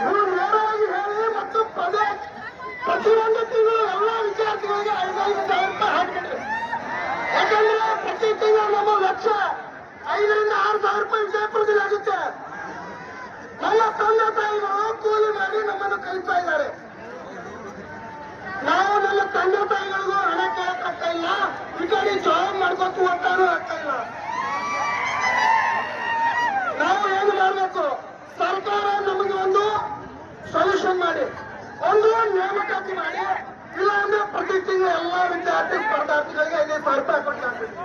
ನೀವು ನೇರವಾಗಿ ಹೇಳಿ ಮತ್ತು ಪದೇ ಪ್ರತಿಯೊಂದು ತಿಂಗಳು ಎಲ್ಲ ವಿದ್ಯಾರ್ಥಿಗಳಿಗೆ ಐದೈದು ಸಾವಿರ ರೂಪಾಯಿ ಹಾಕ್ಬಿಡ್ರಿ ಯಾಕಂದ್ರೆ ಪ್ರತಿ ತಿಂಗಳು ನಮ್ಮ ಲಕ್ಷ ಐದರಿಂದ ಆರು ಸಾವಿರ ರೂಪಾಯಿ ವಿಜಯಪುರದಲ್ಲಿ ಆಗುತ್ತೆ ನಮ್ಮ ತಂದೆ ತಾಯಿಗಳು ಕೂಲಿ ಮಾಡಿ ನಮ್ಮನ್ನು ಕಲಿತಾ ಇದ್ದಾರೆ ನಾವು ನನ್ನ ತಂದೆ ತಾಯಿಗಳಿಗೂ ಹಣ ಕೇಳಕ್ ಆಗ್ತಾ ಇಲ್ಲ ಈ ಕಡೆ ಜಾಬ್ ಮಾಡ್ಕೊತ ಹೋಗ್ತಾನೂ ಆಗ್ತಾ ಇಲ್ಲ ನಾವು ಏನು ಮಾಡಬೇಕು? ಸರ್ಕಾರ ನಮಗೆ ಒಂದು ಸೊಲ್ಯೂಷನ್ ಮಾಡಿ. ಒಂದು ನೇಮಕಾತಿ ಮಾಡಿ ಇಲ್ಲ ಅಂದ್ರೆ ಪ್ರತಿ